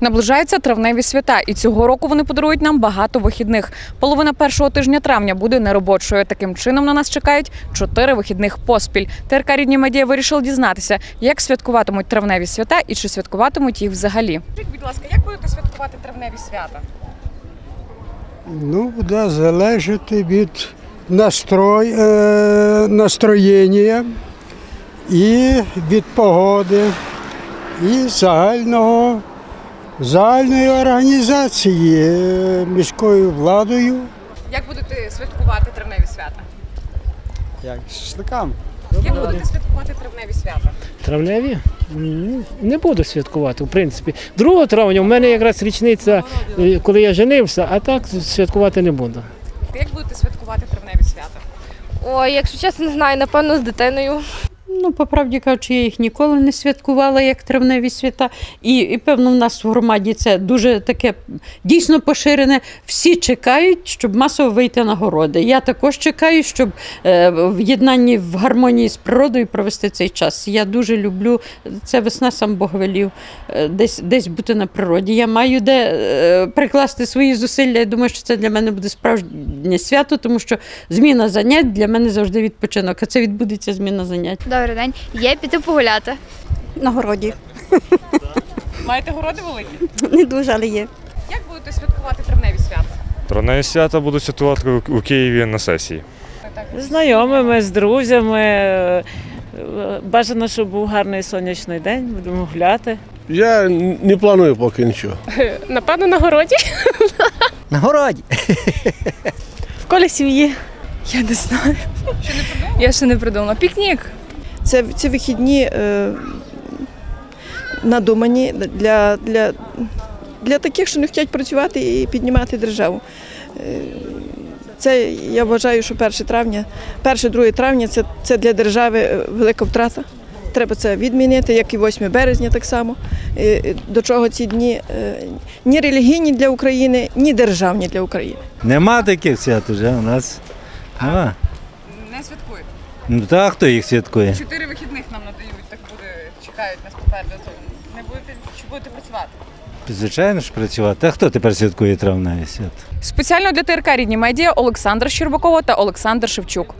Наближаються травневі свята, і цього року вони подарують нам багато вихідних. Половина першого тижня травня буде неробочою. Таким чином на нас чекають чотири вихідних поспіль. ТРК Рідні медіа вирішили дізнатися, як святкуватимуть травневі свята і чи святкуватимуть їх взагалі. Скажіть, будь ласка, як будете святкувати травневі свята? Ну, буде залежати від настрой, е, настроєння і від погоди, і загального, загальної організації е, міською владою. Як будете святкувати травневі свята? Як шашликам. Як будете святкувати травневі свята? Травневі? Не буду святкувати, в принципі. 2 травня у мене якраз річниця, е, коли я женився, а так святкувати не буду. Як будете святкувати травневі свята? Ой, якщо чесно, не знаю, напевно, з дитиною. Ну, по правді кажучи, я їх ніколи не святкувала як травневі свята. І, і певно, в нас в громаді це дуже таке дійсно поширене. Всі чекають, щоб масово вийти на городи. Я також чекаю, щоб е, в єднанні в гармонії з природою провести цей час. Я дуже люблю це весна, сам Бог велів е, десь, десь бути на природі. Я маю де е, прикласти свої зусилля. Я думаю, що це для мене буде справжнє свято, тому що зміна занять для мене завжди відпочинок. А це відбудеться зміна занять. Добрий день. Є піти погуляти. На городі. Маєте городи великі? Не дуже, але є. Як будете святкувати травневі свята? Травневі свята будуть святкувати у- Києві на сесії. З знайомими, з друзями. Бажано, щоб був гарний сонячний день, будемо гуляти. Я не планую поки нічого. Напевно, на городі. На городі. В колі сім'ї. Я не знаю. Ще не придумала? Я ще не придумала. Пікнік. Це, це вихідні е, надумані для, для, для таких, що не хочуть працювати і піднімати державу. Е, Це я вважаю, що 1 травня, 1-2 травня це, це для держави е, велика втрата. Треба це відмінити, як і 8 березня так само. Е, До чого ці дні ні релігійні для України, ні державні для України. Нема таких свят уже у нас. Нема. Ну так, хто їх святкує? Чотири вихідних нам надають, так буде, чекають нас попереду. То не будете чи будете працювати? Звичайно ж працювати. А хто тепер святкує травневі свят? Спеціально для ТРК Рідні медіа Олександр Щербакова та Олександр Шевчук.